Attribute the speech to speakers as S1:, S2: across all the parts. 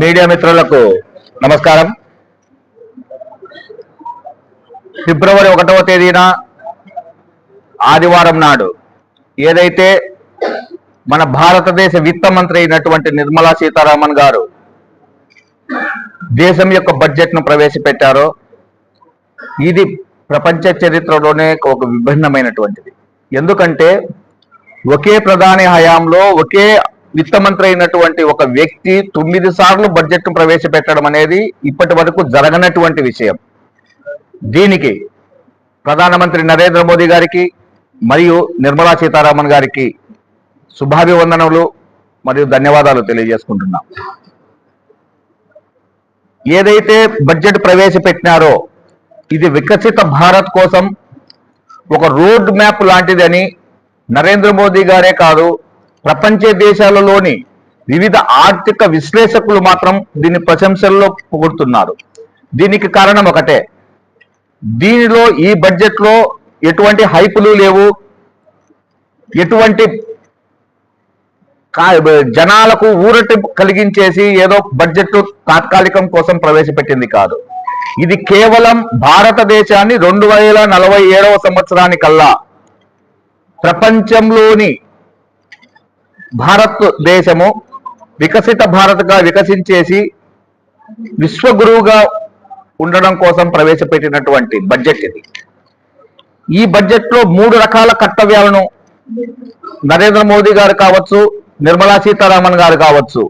S1: Media మిత్రులకు నమస్కారం. ఫిబ్రవరి ఒకటవ తేదీన ఆదివారం నాడు ఏదైతే మన భారతదేశ విత్త మంత్రి అయినటువంటి నిర్మలా సీతారామన్ గారు దేశం యొక్క బడ్జెట్ను ప్రవేశపెట్టారో ఇది ప్రపంచ చరిత్రలోనే ఒక విభిన్నమైనటువంటిది. ఎందుకంటే ఒకే ప్రధాని హయాంలో ఒకే విత్త మంత్రి అయినటువంటి ఒక వ్యక్తి తొమ్మిది సార్లు బడ్జెట్ను ప్రవేశపెట్టడం అనేది ఇప్పటి వరకు జరగనటువంటి విషయం. దీనికి ప్రధానమంత్రి నరేంద్ర మోదీ గారికి మరియు నిర్మలా సీతారామన్ గారికి శుభాభివందనములు మరియు ధన్యవాదాలు తెలియజేసుకుంటున్నాం. ఏదైతే బడ్జెట్ ప్రవేశపెట్టినారో ఇది వికసిత భారత్ కోసం ఒక రోడ్ మ్యాప్ లాంటిదని నరేంద్ర మోదీ గారే కాదు ప్రపంచ దేశాలలోని వివిధ ఆర్థిక విశ్లేషకులు మాత్రం దీని ప్రశంసల్లో పొగుడుతున్నారు. దీనికి కారణం ఒకటే దీనిలో ఈ బడ్జెట్లో ఎటువంటి హైపులు లేవు. ఎటువంటి కా- జనాలకు ఊరటి కలిగించేసి ఏదో బడ్జెట్ తాత్కాలికం కోసం ప్రవేశపెట్టింది కాదు. ఇది కేవలం భారతదేశాన్ని రెండు వేల నలభై ఏడవ సంవత్సరానికల్లా ప్రపంచంలోని భారతదేశము వికసిత భారత్గా వికసించేసి విశ్వగురువుగా ఉండడం కోసం ప్రవేశపెట్టినటువంటి బడ్జెట్ ఇది. ఈ బడ్జెట్లో మూడు రకాల కర్తవ్యాలను నరేంద్ర మోదీ గారు కావచ్చు నిర్మలా సీతారామన్ గారు కావచ్చు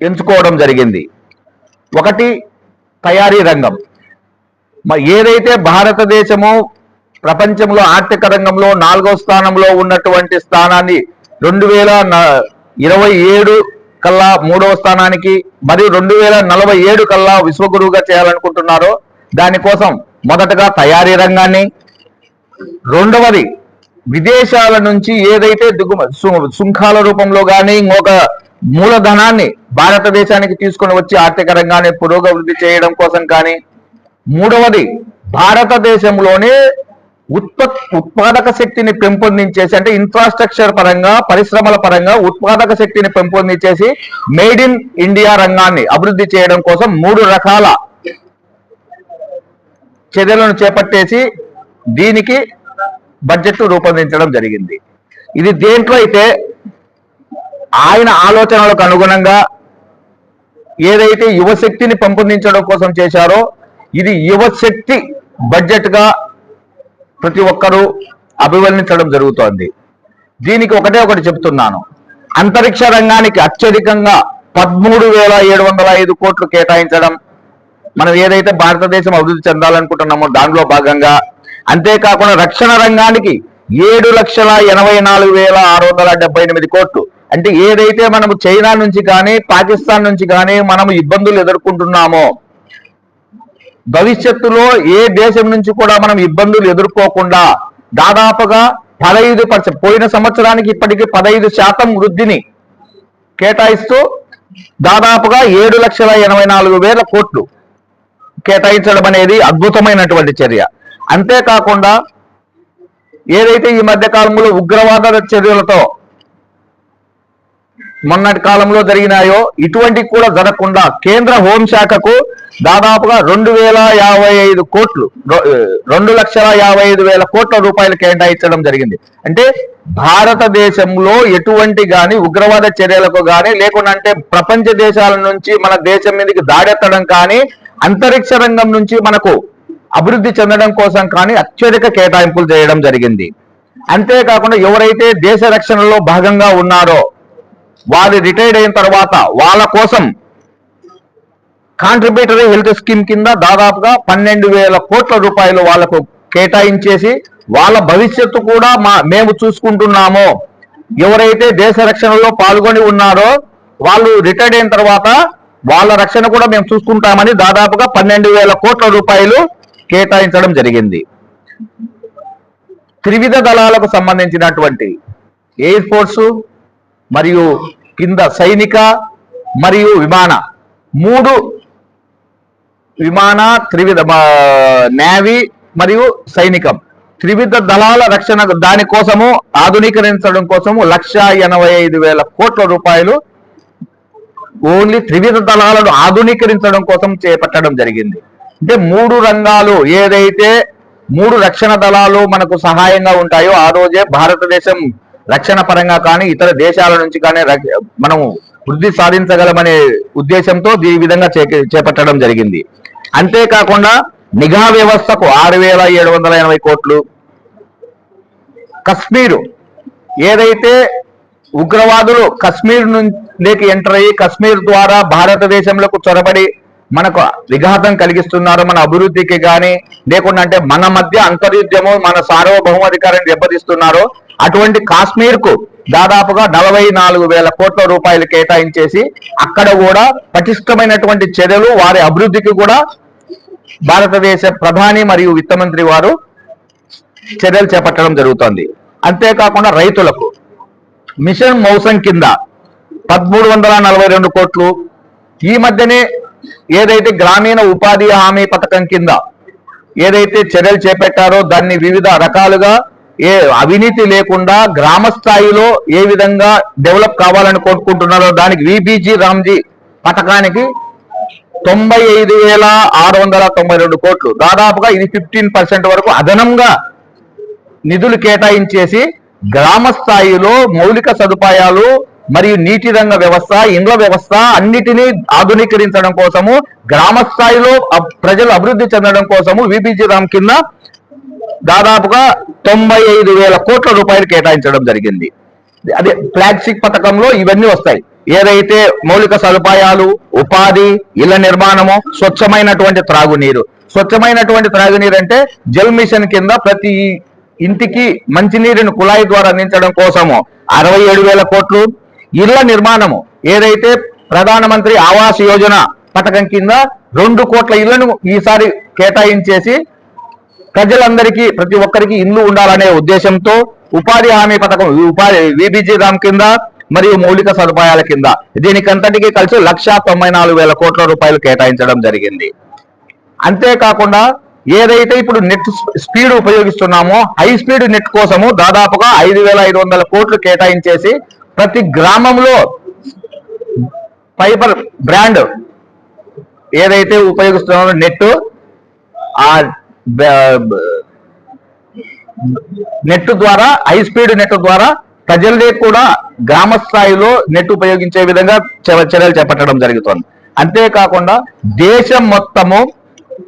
S1: ఎంచుకోవడం జరిగింది. ఒకటి తయారీ రంగం. ఏదైతే భారతదేశము ప్రపంచంలో ఆర్థిక రంగంలో నాలుగో స్థానంలో ఉన్నటువంటి స్థానాన్ని రెండు వేల ఇరవై ఏడు కల్లా మూడవ స్థానానికి మరియు రెండు వేల నలభై ఏడు కల్లా విశ్వగురువుగా చేయాలనుకుంటున్నారో దానికోసం మొదటగా తయారీ రంగాన్ని రెండవది విదేశాల నుంచి ఏదైతే దిగుమతి సుంకాల రూపంలో కానీ ఇంకొక మూలధనాన్ని భారతదేశానికి తీసుకొని వచ్చి ఆర్థిక రంగాన్ని పురోగతి చేయడం కోసం కానీ మూడవది భారతదేశంలోనే ఉత్పత్ ఉత్పాదక శక్తిని పెంపొందించేసి అంటే ఇన్ఫ్రాస్ట్రక్చర్ పరంగా పరిశ్రమల పరంగా ఉత్పాదక శక్తిని పెంపొందించేసి మేడ్ ఇన్ ఇండియా రంగాన్ని అభివృద్ధి చేయడం కోసం మూడు రకాల చర్యలను చేపట్టేసి దీనికి బడ్జెట్ రూపొందించడం జరిగింది. ఇది దేంట్లో అయితే ఆయన ఆలోచనలకు అనుగుణంగా ఏదైతే యువశక్తిని పెంపొందించడం కోసం చేశారో ఇది యువశక్తి బడ్జెట్గా ప్రతి ఒక్కరూ అభివర్ణించడం జరుగుతోంది. దీనికి ఒకటే ఒకటి చెప్తున్నాను. అంతరిక్ష రంగానికి అత్యధికంగా పదమూడు వేల ఏడు వందల ఐదు కోట్లు కేటాయించడం మనం ఏదైతే భారతదేశం అభివృద్ధి చెందాలనుకుంటున్నామో దానిలో భాగంగా అంతేకాకుండా రక్షణ రంగానికి ఏడు లక్షల ఎనభై నాలుగు వేల ఆరు వందల డెబ్బై ఎనిమిది కోట్లు. అంటే ఏదైతే మనము చైనా నుంచి కానీ పాకిస్తాన్ నుంచి కానీ మనము ఇబ్బందులు ఎదుర్కొంటున్నామో భవిష్యత్తులో ఏ దేశం నుంచి కూడా మనం ఇబ్బందులు ఎదుర్కోకుండా దాదాపుగా పదహైదు పర్సెంట్ పోయిన సంవత్సరానికి ఇప్పటికీ పదహైదు శాతం వృద్ధిని కేటాయిస్తూ దాదాపుగా ఏడు లక్షల ఎనభై నాలుగు వేల కోట్లు కేటాయించడం అనేది అద్భుతమైనటువంటి చర్య. అంతేకాకుండా ఏదైతే ఈ మధ్య కాలంలో ఉగ్రవాద చర్యలతో మొన్నటి కాలంలో జరిగినాయో ఇటువంటి కూడా జరగకుండా కేంద్ర హోంశాఖకు దాదాపుగా రెండు వేల యాభై ఐదు కోట్లు రెండు లక్షల యాభై ఐదు వేల కోట్ల రూపాయలు కేటాయించడం జరిగింది. అంటే భారతదేశంలో ఎటువంటి గాని ఉగ్రవాద చర్యలకు గాని లేకుండా అంటే ప్రపంచ దేశాల నుంచి మన దేశం మీదకి దాడెత్తడం కానీ అంతరిక్ష రంగం నుంచి మనకు అభివృద్ధి చెందడం కోసం కానీ అత్యధిక కేటాయింపులు చేయడం జరిగింది. అంతేకాకుండా ఎవరైతే దేశ రక్షణలో భాగంగా ఉన్నారో వారు రిటైర్డ్ అయిన తర్వాత వాళ్ళ కోసం కాంట్రిబ్యూటరీ హెల్త్ స్కీమ్ కింద దాదాపుగా పన్నెండు వేల కోట్ల రూపాయలు వాళ్ళకు కేటాయించేసి వాళ్ళ భవిష్యత్తు కూడా మా మేము చూసుకుంటున్నాము. ఎవరైతే దేశ రక్షణలో పాల్గొని ఉన్నారో వాళ్ళు రిటైర్డ్ అయిన తర్వాత వాళ్ళ రక్షణ కూడా మేము చూసుకుంటామని దాదాపుగా పన్నెండు వేల కోట్ల రూపాయలు కేటాయించడం జరిగింది. త్రివిధ దళాలకు సంబంధించినటువంటి ఎయిర్ ఫోర్సు మరియు కింద సైనిక మరియు విమాన మూడు విమాన త్రివిధ నేవీ మరియు సైనికం. త్రివిధ దళాల రక్షణ దానికోసము ఆధునీకరించడం కోసము లక్ష ఎనభై ఐదు వేల కోట్ల రూపాయలు ఓన్లీ త్రివిధ దళాలను ఆధునీకరించడం కోసం చేపట్టడం జరిగింది. అంటే మూడు రంగాలు ఏదైతే మూడు రక్షణ దళాలు మనకు సహాయంగా ఉంటాయో ఆ రోజే భారతదేశం రక్షణ పరంగా కానీ ఇతర దేశాల నుంచి కానీ రక్ష- మనము వృద్ధి సాధించగలమనే ఉద్దేశంతో ఈ విధంగా చే- చేపట్టడం జరిగింది. అంతేకాకుండా నిఘా వ్యవస్థకు ఆరు వేల ఏడు వందల ఎనభై కోట్లు. కశ్మీరు ఏదైతే ఉగ్రవాదులు కశ్మీర్ నుంచి ఎంటర్ అయ్యి కశ్మీర్ ద్వారా భారతదేశంలోకి చొరబడి మనకు విఘాతం కలిగిస్తున్నారు మన అభివృద్ధికి కానీ లేకుండా అంటే మన మధ్య అంతర్యుద్ధము మన సార్వభౌమాధికారాన్ని దెబ్బతీస్తున్నారు. అటువంటి కాశ్మీర్కు దాదాపుగా నలభై నాలుగు వేల కోట్ల రూపాయలు కేటాయించేసి అక్కడ కూడా పటిష్టమైనటువంటి చర్యలు వారి అభివృద్ధికి కూడా భారతదేశ ప్రధాని మరియు విత్త మంత్రి వారు చర్యలు చేపట్టడం జరుగుతోంది. అంతేకాకుండా రైతులకు మిషన్ మౌసం కింద పదమూడు వందల నలభై రెండు కోట్లు ఈ మధ్యనే ఏదైతే గ్రామీణ ఉపాధి హామీ పథకం కింద ఏదైతే చర్యలు చేపట్టారో దాన్ని వివిధ రకాలుగా ఏ అవినీతి లేకుండా గ్రామ స్థాయిలో ఏ విధంగా డెవలప్ కావాలని కోరుకుంటున్నారో దానికి విబీజీ రామ్జీ పథకానికి తొంభై ఐదు వేల ఆరు వందల తొంభై రెండు కోట్లు. దాదాపుగా ఇది ఫిఫ్టీన్ పర్సెంట్ వరకు అదనంగా నిధులు కేటాయించేసి గ్రామ స్థాయిలో మౌలిక సదుపాయాలు మరియు నీటి రంగ వ్యవస్థ ఇండ్ల వ్యవస్థ అన్నిటినీ ఆధునీకరించడం కోసము గ్రామ స్థాయిలో ప్రజలు అభివృద్ధి చెందడం కోసము విబిజి రామ్ కింద దాదాపుగా తొంభై ఐదు వేల కోట్ల రూపాయలు కేటాయించడం జరిగింది. అదే ఫ్లాగ్షిప్ పథకంలో ఇవన్నీ వస్తాయి. ఏదైతే మౌలిక సదుపాయాలు ఉపాధి ఇళ్ళ నిర్మాణము స్వచ్ఛమైనటువంటి త్రాగునీరు. స్వచ్ఛమైనటువంటి త్రాగునీరు అంటే జల్ మిషన్ కింద ప్రతి ఇంటికి మంచినీరుని కుళాయి ద్వారా అందించడం కోసము అరవై ఏడు వేల కోట్లు. ఇళ్ళ నిర్మాణము ఏదైతే ప్రధానమంత్రి ఆవాస్ యోజన పథకం కింద రెండు కోట్ల ఇళ్ళను ఈసారి కేటాయించేసి ప్రజలందరికీ ప్రతి ఒక్కరికి ఇల్లు ఉండాలనే ఉద్దేశంతో ఉపాధి హామీ పథకం ఉపాధి విబిజి రామ్ కింద మరియు మౌలిక సదుపాయాల కింద దీనికంతటికి కలిసి లక్ష తొంభై నాలుగు వేల కోట్ల రూపాయలు కేటాయించడం జరిగింది. అంతేకాకుండా ఏదైతే ఇప్పుడు నెట్ స్పీడ్ ఉపయోగిస్తున్నామో హై స్పీడ్ నెట్ కోసము దాదాపుగా ఐదు వేల ఐదు వందల కోట్లు కేటాయించేసి ప్రతి గ్రామంలో ఫైబర్ బ్రాండ్ ఏదైతే ఉపయోగిస్తున్నామో నెట్ ఆ నెట్ ద్వారా హై స్పీడ్ నెట్ ద్వారా ప్రజలే కూడా గ్రామ స్థాయిలో నెట్ ఉపయోగించే విధంగా చ- చర్యలు చేపట్టడం జరుగుతోంది. అంతేకాకుండా దేశం మొత్తము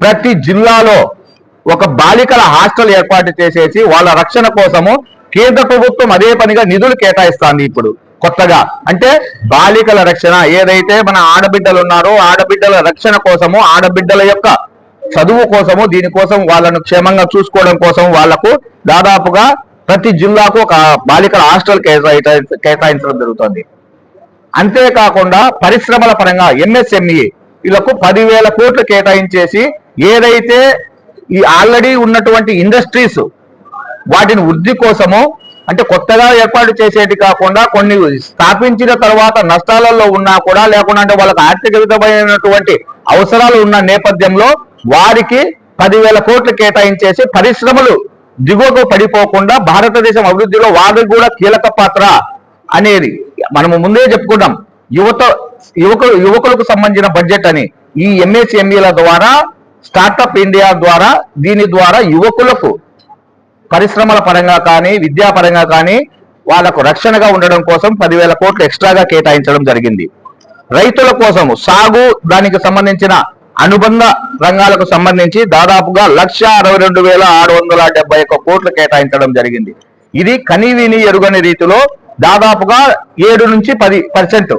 S1: ప్రతి జిల్లాలో ఒక బాలికల హాస్టల్ ఏర్పాటు చేసేసి వాళ్ళ రక్షణ కోసము కేంద్ర ప్రభుత్వం అదే పనిగా నిధులు కేటాయిస్తాంది ఇప్పుడు కొత్తగా. అంటే బాలికల రక్షణ ఏదైతే మన ఆడబిడ్డలు ఉన్నారో ఆడబిడ్డల రక్షణ కోసము ఆడబిడ్డల యొక్క చదువు కోసము దీనికోసం వాళ్ళను క్షేమంగా చూసుకోవడం కోసం వాళ్ళకు దాదాపుగా ప్రతి జిల్లాకు ఒక బాలికల హాస్టల్ కేటాయించడం జరుగుతుంది. అంతేకాకుండా పరిశ్రమల పరంగా ఎంఎస్ఎంఈ వీళ్ళకు పదివేల కోట్లు కేటాయించేసి ఏదైతే ఈ ఆల్రెడీ ఉన్నటువంటి ఇండస్ట్రీస్ వాటిని వృద్ధి కోసము అంటే కొత్తగా ఏర్పాటు చేసేది కాకుండా కొన్ని స్థాపించిన తర్వాత నష్టాలలో ఉన్నా కూడా లేకుండా అంటే వాళ్ళకి ఆర్థిక విధమైనటువంటి అవసరాలు ఉన్న నేపథ్యంలో వారికి పదివేల కోట్లు కేటాయించేసి పరిశ్రమలు దిగువకు పడిపోకుండా భారతదేశం అభివృద్ధిలో వారికి కూడా కీలక పాత్ర అనేది మనము ముందే చెప్పుకున్నాం. యువత యువకులు యువకులకు సంబంధించిన బడ్జెట్ అని ఈ ఎంఎస్ఎంఈల ద్వారా స్టార్టప్ ఇండియా ద్వారా దీని ద్వారా యువకులకు పరిశ్రమల పరంగా కానీ విద్యాపరంగా కానీ వాళ్ళకు రక్షణగా ఉండడం కోసం పదివేల కోట్లు ఎక్స్ట్రాగా కేటాయించడం జరిగింది. రైతుల కోసము సాగు దానికి సంబంధించిన అనుబంధ రంగాలకు సంబంధించి దాదాపుగా లక్ష అరవై రెండు వేల ఆరు వందల డెబ్బై ఒక్క కోట్లు కేటాయించడం జరిగింది. ఇది కనీవిని ఎరుగని రీతిలో దాదాపుగా ఏడు నుంచి పది పర్సెంట్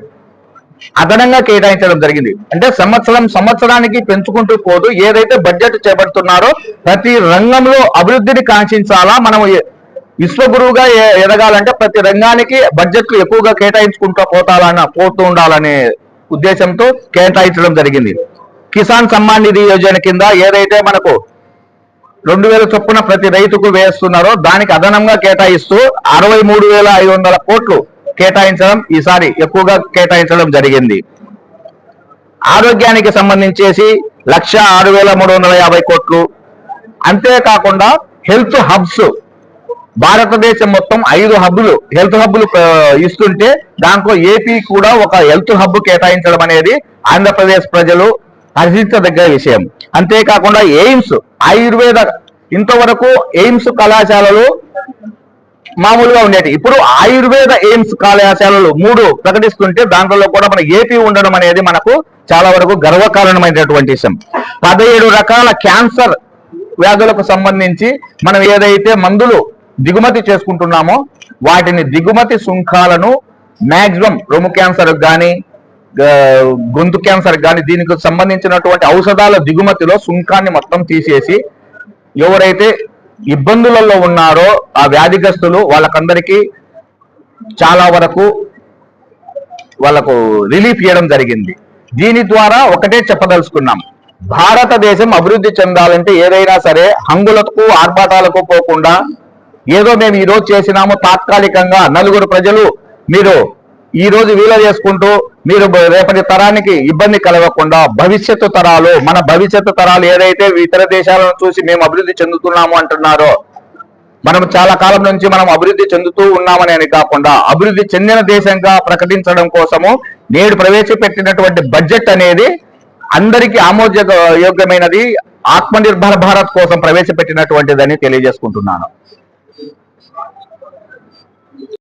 S1: అదనంగా కేటాయించడం జరిగింది. అంటే సంవత్సరం సంవత్సరానికి పెంచుకుంటూ పోతూ ఏదైతే బడ్జెట్ చేపడుతున్నారో ప్రతి రంగంలో అభివృద్ధిని కాంక్షించాలా మనం విశ్వగురువుగా ఎదగాలంటే ప్రతి రంగానికి బడ్జెట్లు ఎక్కువగా కేటాయించుకుంటూ పోతాలన్న పోతూ ఉండాలనే ఉద్దేశంతో కేటాయించడం జరిగింది. కిసాన్ సమ్మాన్ నిధి యోజన కింద ఏదైతే మనకు రెండు వేల చొప్పున ప్రతి రైతుకు వేస్తున్నారో దానికి అదనంగా కేటాయిస్తూ అరవై మూడు వేల ఐదు వందల కోట్లు కేటాయించడం ఈసారి ఎక్కువగా కేటాయించడం జరిగింది. ఆరోగ్యానికి సంబంధించేసి లక్ష ఆరు వేల మూడు వందల యాభై కోట్లు. అంతేకాకుండా హెల్త్ హబ్స్ భారతదేశం మొత్తం ఐదు హబ్బులు హెల్త్ హబ్బులు ఇస్తుంటే దాంట్లో ఏపీ కూడా ఒక హెల్త్ హబ్ కేటాయించడం అనేది ఆంధ్రప్రదేశ్ ప్రజలు హర్షించదగ్గ విషయం. అంతేకాకుండా ఎయిమ్స్ ఆయుర్వేద ఇంతవరకు ఎయిమ్స్ కళాశాలలు మామూలుగా ఉండేది ఇప్పుడు ఆయుర్వేద ఎయిమ్స్ కళాశాలలు మూడు ప్రకటిస్తుంటే దాంట్లో కూడా మన ఏపీ ఉండడం అనేది మనకు చాలా వరకు గర్వకారణమైనటువంటి విషయం. పదిహేడు రకాల క్యాన్సర్ వ్యాధులకు సంబంధించి మనం ఏదైతే మందులు దిగుమతి చేసుకుంటున్నామో వాటిని దిగుమతి సుంకాలను మ్యాక్సిమం రొమ్ము క్యాన్సర్ కానీ గొంతు క్యాన్సర్ కానీ దీనికి సంబంధించినటువంటి ఔషధాల దిగుమతిలో సుంకాన్ని మొత్తం తీసేసి ఎవరైతే ఇబ్బందులలో ఉన్నారో ఆ వ్యాధిగ్రస్తులు వాళ్ళకందరికీ చాలా వరకు వాళ్ళకు రిలీఫ్ ఇవ్వడం జరిగింది. దీని ద్వారా ఒకటే చెప్పదలుచుకున్నాం. భారతదేశం అభివృద్ధి చెందాలంటే ఏదైనా సరే హంగులకు ఆర్భాటాలకు పోకుండా ఏదో మేము ఈరోజు చేసినాము తాత్కాలికంగా నలుగురు ప్రజలు మీరు ఈ రోజు వీల చేసుకుంటూ మీరు రేపటి తరానికి ఇబ్బంది కలగకుండా భవిష్యత్తు తరాలు మన భవిష్యత్తు తరాలు ఏదైతే ఇతర దేశాలను చూసి మేము అభివృద్ధి చెందుతున్నాము అంటున్నారో మనం చాలా కాలం నుంచి మనం అభివృద్ధి చెందుతూ ఉన్నామని అని కాకుండా అభివృద్ధి చెందిన దేశంగా ప్రకటించడం కోసము నేడు ప్రవేశపెట్టినటువంటి బడ్జెట్ అనేది అందరికీ ఆమోద యోగ్యమైనది ఆత్మనిర్భర్ భారత్ కోసం ప్రవేశపెట్టినటువంటిదని తెలియజేసుకుంటున్నాను.